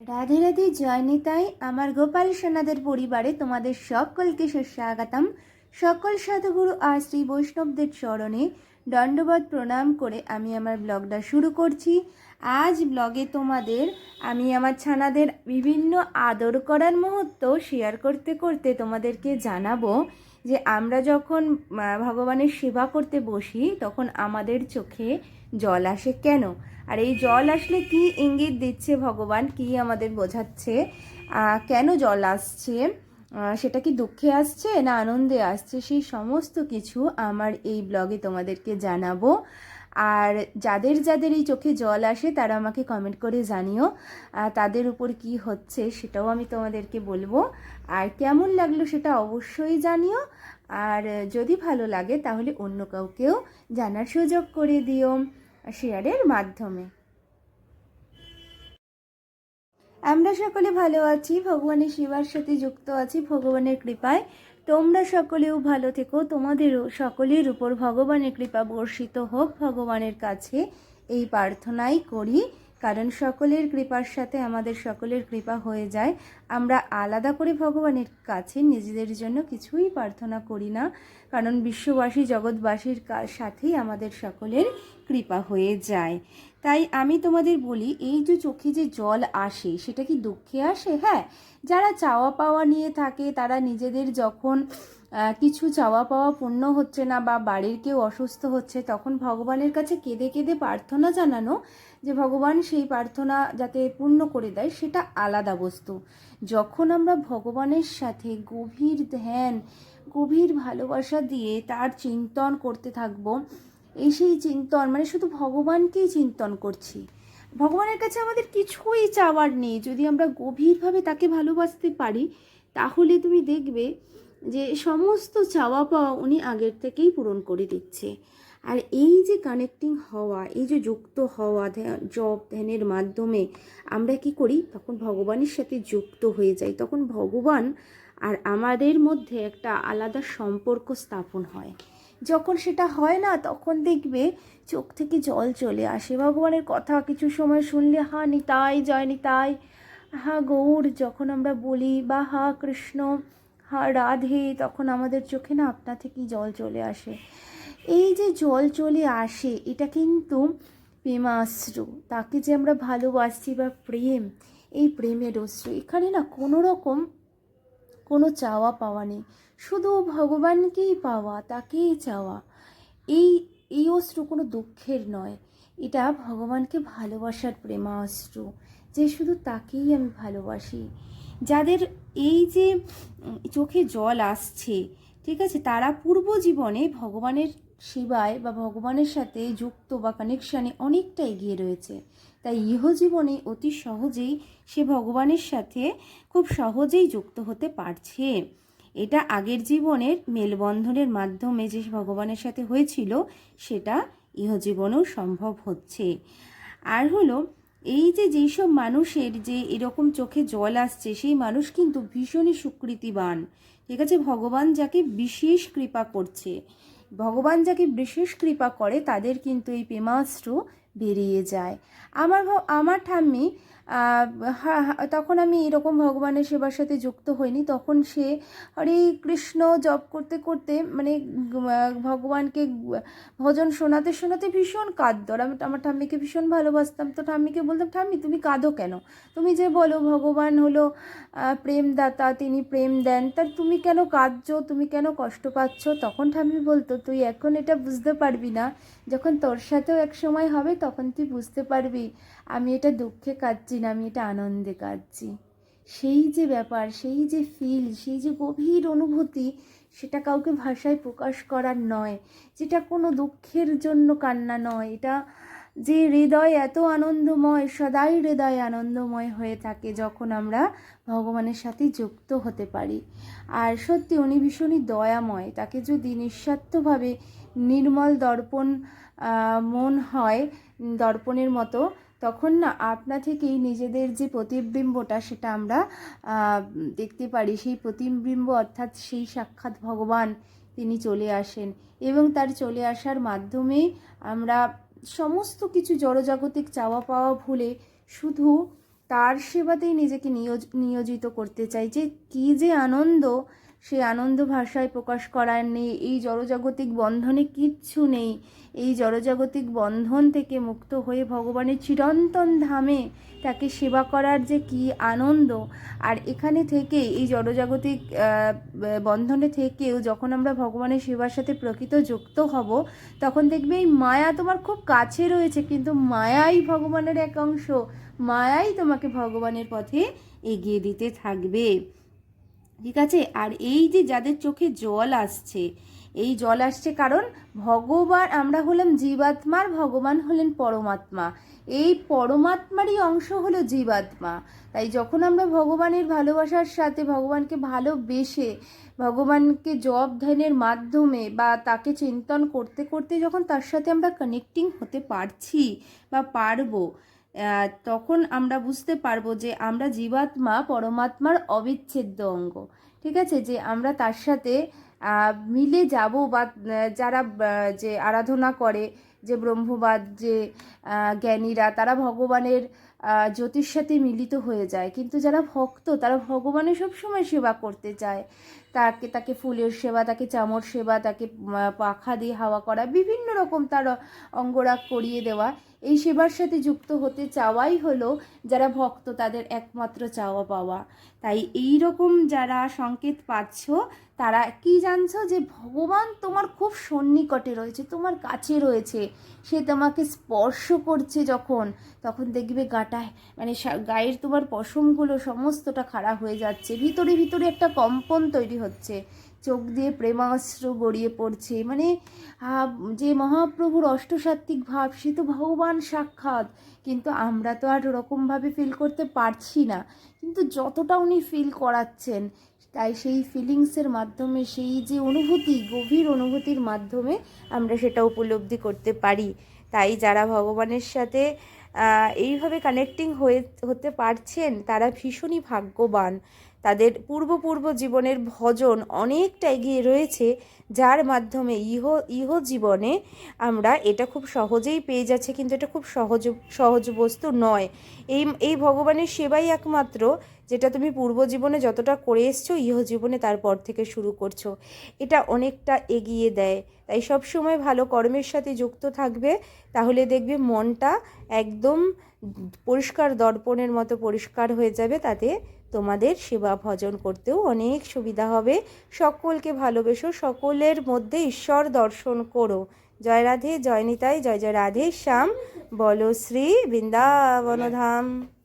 রাধে রাধে জয় নিতাই। আমার গোপাল সোনাদের পরিবারে তোমাদের সকলকে সুস্বাগতম। সকল সাধুগুরু আর শ্রী বৈষ্ণবদের চরণে দণ্ডবত প্রণাম করে আমি আমার ব্লগটা শুরু করছি। আজ ব্লগে তোমাদের আমি আমার ছানাদের বিভিন্ন আদর করার মুহূর্ত শেয়ার করতে করতে তোমাদেরকে জানাব। যে আমরা যখন ভগবানের সেবা করতে বসি, তখন আমাদের চোখে জল আসে কেন? আর এই জল আসলে কি ইঙ্গিত দিচ্ছে ভগবান? কি আমাদের বোঝাচ্ছে? কেন জল আসছে? সেটা কি দুঃখে আসছে না আনন্দে আসছে? সেই সমস্ত কিছু আমার এই ব্লগে তোমাদেরকে জানাব। আর যাদের যাদের এই চোখে জল আসে, তারা আমাকে কমেন্ট করে জানিও তাদের উপর কি হচ্ছে সেটাও আমি তোমাদেরকে বলব। আর কেমন লাগল সেটা অবশ্যই জানিও। আর যদি ভালো লাগে, তাহলে অন্য কাউকেও জানার সুযোগ করে দিও শেয়ারের মাধ্যমে। আমরা সকলে ভালো আছি, ভগবানের সেবার সাথে যুক্ত আছি, ভগবানের কৃপায়। তোমরা সকলেও ভালো থেকো, তোমাদেরও সকলের উপর ভগবানের কৃপা বর্ষিত হোক, ভগবানের কাছে এই প্রার্থনাই করি। কারণ সকলের কৃপার সাথে আমাদের সকলের কৃপা হয়ে যায়। আমরা আলাদা করে ভগবানের কাছে নিজেদের জন্য কিছুই প্রার্থনা করি না, কারণ বিশ্ববাসী জগৎবাসীর সাথেই আমাদের সকলের কৃপা হয়ে যায়। তাই আমি তোমাদের বলি, এই যে চোখে যে জল আসে, সেটা কি দুঃখে আসে? হ্যাঁ যারা চাওয়া পাওয়া নিয়ে থাকে, তারা নিজেদের যখন কিছু চাওয়া পাওয়া পূর্ণ হচ্ছে না বা বাড়ির কেউ অসুস্থ হচ্ছে, তখন ভগবানের কাছে কেঁদে কেঁদে প্রার্থনা জানানো যে ভগবান সেই প্রার্থনা যাতে পূর্ণ করে দেয়, সেটা আলাদা বস্তু। যখন আমরা ভগবানের সাথে গভীর ধ্যান, গভীর ভালোবাসা দিয়ে তার চিন্তন করতে থাকব, এই সেই চিন্তন মানে শুধু ভগবানকেই চিন্তন করছি। ভগবানের কাছে আমাদের কিছুই চাওয়ার নেই। যদি আমরা গভীরভাবে তাকে ভালোবাসতে পারি, তাহলে তুমি দেখবে যে সমস্ত চাওয়া পাওয়া উনি আগের থেকেই পূরণ করে দিচ্ছে। আর এই যে কানেক্টিং হওয়া, এই যে যুক্ত হওয়া জপ ধ্যানের মাধ্যমে আমরা কি করি? তখন ভগবানের সাথে যুক্ত হয়ে যাই। তখন ভগবান আর আমাদের মধ্যে একটা আলাদা সম্পর্ক স্থাপন হয়। যখন সেটা হয় না, তখন দেখবে চোখ থেকে জল চলে আসে। ভগবানের কথা কিছু সময় শুনলে, হা, নিতাই, জয় নিতাই। হা, গৌর। যখন আমরা বলি বা হা কৃষ্ণ। রাধে, তখন আমাদের চোখে না আপনা থেকেই জল চলে আসে। এই যে জল চলে আসে, এটা কিন্তু প্রেমাশ্রু, তাকে যে আমরা ভালোবাসছি বা প্রেম, এই প্রেমের অশ্রু। এখানে না কোনো রকম কোনো চাওয়া পাওয়া নেই। শুধু ভগবানকেই পাওয়া, তাকেই চাওয়া। এই এই অশ্রু কোনো দুঃখের নয়। এটা ভগবানকে ভালোবাসার প্রেমা অশ্রু যে শুধু তাকেই আমি ভালোবাসি। যাদের এই যে চোখে জল আসছে, ঠিক আছে? তারা পূর্ব জীবনে ভগবানের সেবায় বা ভগবানের সাথে যুক্ত বা কানেকশানে অনেকটা এগিয়ে রয়েছে। তাই ইহজীবনে অতি সহজেই সে ভগবানের সাথে খুব সহজেই যুক্ত হতে পারছে। এটা আগের জীবনের মেলবন্ধনের মাধ্যমে যে ভগবানের সাথে হয়েছিল, সেটা ইহজীবনেও সম্ভব হচ্ছে। আর হলো এই যে যেই সব মানুষের যে এরকম চোখে জল আসছে, সেই মানুষ কিন্তু ভীষণই সুকৃতিবান। ঠিক আছে, ভগবান যাকে বিশেষ কৃপা করছে, ভগবান যাকে বিশেষ কৃপা করে, তাদের কিন্তু এই পেমাস্ত্র বেরিয়ে যায়। আমার আমার ঠাম্মি তখন আমি এরকম ভগবানের সেবার সাথে যুক্ত হইনি। তখন সে হরে কৃষ্ণ জপ করতে করতে মানে ভগবানকে ভজন শোনাতে শোনাতে ভীষণ কাঁদতো। আর আমি আমার ঠাম্মিকে ভীষণ ভালোবাসতাম। তো ঠাম্মিকে বলতাম, ঠাম্মি, তুমি কাঁদো কেন? তুমি যে বলো ভগবান হলো প্রেমদাতা, তিনি প্রেম দেন, তার তুমি কেন কাঁদছো? তুমি কেন কষ্ট পাচ্ছ? তখন ঠাম্মি বলতো, তুই এখন এটা বুঝতে পারবি না। যখন তোর সাথেও এক সময় হবে, তখন তুই বুঝতে পারবি। আমি এটা দুঃখে কাঁদছি না, আমি এটা আনন্দে কাঁদছি। সেই যে ব্যাপার, সেই যে ফিল সেই যে গভীর অনুভূতি, সেটা কাউকে ভাষায় প্রকাশ করার নয়। যেটা কোনো দুঃখের জন্য কান্না নয়, এটা যে হৃদয় এত আনন্দময়, সদাই হৃদয় আনন্দময় হয়ে থাকে যখন আমরা ভগবানের সাথে যুক্ত হতে পারি। আর সত্যি উনি ভীষণই দয়াময়, তাকে যদি নিঃস্বার্থভাবে নির্মল দর্পণ মন হয়, দর্পণের মতো তখন না আপনা থেকেই নিজেদের যে প্রতিবিম্বটা সেটা আমরা দেখতে পারি। সেই প্রতিবিম্ব অর্থাৎ সেই সাক্ষাৎ ভগবান তিনি চলে আসেন এবং তার চলে আসার মাধ্যমে আমরা সমস্ত কিছু জড়জাগতিক চাওয়া পাওয়া ভুলে শুধু তার সেবাতেই নিজেকে নিয়োজ, নিয়োজিত করতে চাই যে কী যে আনন্দ সেই আনন্দ ভাষায় প্রকাশ করার নেই। এই জড়জাগতিক বন্ধনে কিচ্ছু নেই। এই জড়জাগতিক বন্ধন থেকে মুক্ত হয়ে ভগবানের চিরন্তন ধামে তাকে সেবা করার যে কি আনন্দ। আর এখানে থেকে এই জড়জাগতিক বন্ধনে থেকেও যখন আমরা ভগবানের সেবার সাথে প্রকৃত যুক্ত হব, তখন দেখবে এই মায়া তোমার খুব কাছে রয়েছে, কিন্তু মায়াই ভগবানের এক অংশ মায়াই তোমাকে ভগবানের পথে এগিয়ে দিতে থাকবে। ঠিক আছে? আর এই যে যাদের চোখে জল আসছে, এই জল আসছে কারণ ভগবান, আমরা হলাম জীবাত্মার, ভগবান হলেন পরমাত্মা। এই পরমাত্মারই অংশ হলো জীবাত্মা। তাই যখন আমরা ভগবানের ভালোবাসার সাথে, ভগবানকে ভালোবেসে, ভগবানকে জব ধ্যানের মাধ্যমে বা তাকে চিন্তন করতে করতে যখন তার সাথে আমরা কানেক্টিং হতে পারছি বা পারব তখন আমরা বুঝতে পারব যে আমরা জীবাত্মা পরমাত্মার অবিচ্ছেদ্য অঙ্গ। ঠিক আছে? যে আমরা তার সাথে মিলে যাব বা যারা যে আরাধনা করে, যে ব্রহ্মবাদ, যে জ্ঞানীরা, তারা ভগবানের জ্যোতির সাথে মিলিত হয়ে যায়। কিন্তু যারা ভক্ত, তারা ভগবানের সবসময় সেবা করতে চায়। তাকে তাকে ফুলের সেবা, তাকে চামর সেবা, তাকে পাখা দিয়ে হাওয়া করা, বিভিন্ন রকম তার অঙ্গরাগ করিয়ে দেওয়া। এই সেবার সাথে যুক্ত হতে চাওয়াই হলো যারা ভক্ত, তাদের একমাত্র চাওয়া পাওয়া। তাই এই রকম যারা সংকেত পাচ্ছ, তারা কি জানছো যে ভগবান তোমার খুব সন্নিকটে রয়েছে, তোমার কাছে রয়েছে। সে তোমাকে স্পর্শ করছে যখন, তখন দেখবে গাটায় মানে গায়ের তোমার পশমগুলো সমস্তটা খারাপ হয়ে যাচ্ছে, ভিতরে ভিতরে একটা কম্পন তৈরি হচ্ছে। চোখ দিয়ে প্রেমাশ্রু গড়িয়ে পড়ছে। মানে যে মহাপ্রভুর অষ্টসাত্ত্বিক ভাব, সে তো ভগবান সাক্ষাৎ। কিন্তু আমরা তো আর ওরকমভাবে ফিল করতে পারছি না। কিন্তু যতটা উনি ফিল করাচ্ছেন, তাই সেই ফিলিংসের মাধ্যমে, সেই যে অনুভূতি, গভীর অনুভূতির মাধ্যমে আমরা সেটা উপলব্ধি করতে পারি। তাই যারা ভগবানের সাথে এইভাবে কানেক্টিং হয়ে, হতে পারছেন, তারা ভীষণই ভাগ্যবান। তাদের পূর্ব পূর্ব জীবনের ভজন অনেকটা এগিয়ে রয়েছে, যার মাধ্যমে ইহ ইহ জীবনে আমরা এটা খুব সহজেই পেয়ে যাচ্ছে, কিন্তু এটা খুব সহজ সহজ বস্তু নয়। এই এই ভগবানের সেবাই একমাত্র যেটা তুমি পূর্ব জীবনে যতটা করে এসছো, ইহ জীবনে তারপর থেকে শুরু করছ। এটা অনেকটা এগিয়ে দেয়। তাই সব সময় ভালো কর্মের সাথে যুক্ত থাকবে, তাহলে দেখবে মনটা একদম পরিষ্কার দর্পণের মতো পরিষ্কার হয়ে যাবে, তাতে তোমাদের সেবা ভজন করতেও অনেক সুবিধা হবে। সকলকে ভালোবেসো, সকলের মধ্যে ঈশ্বর দর্শন করো। জয় রাধে, জয় নিতাই, জয় জয় রাধে, শ্যাম। বলো শ্রী বৃন্দাবনধাম।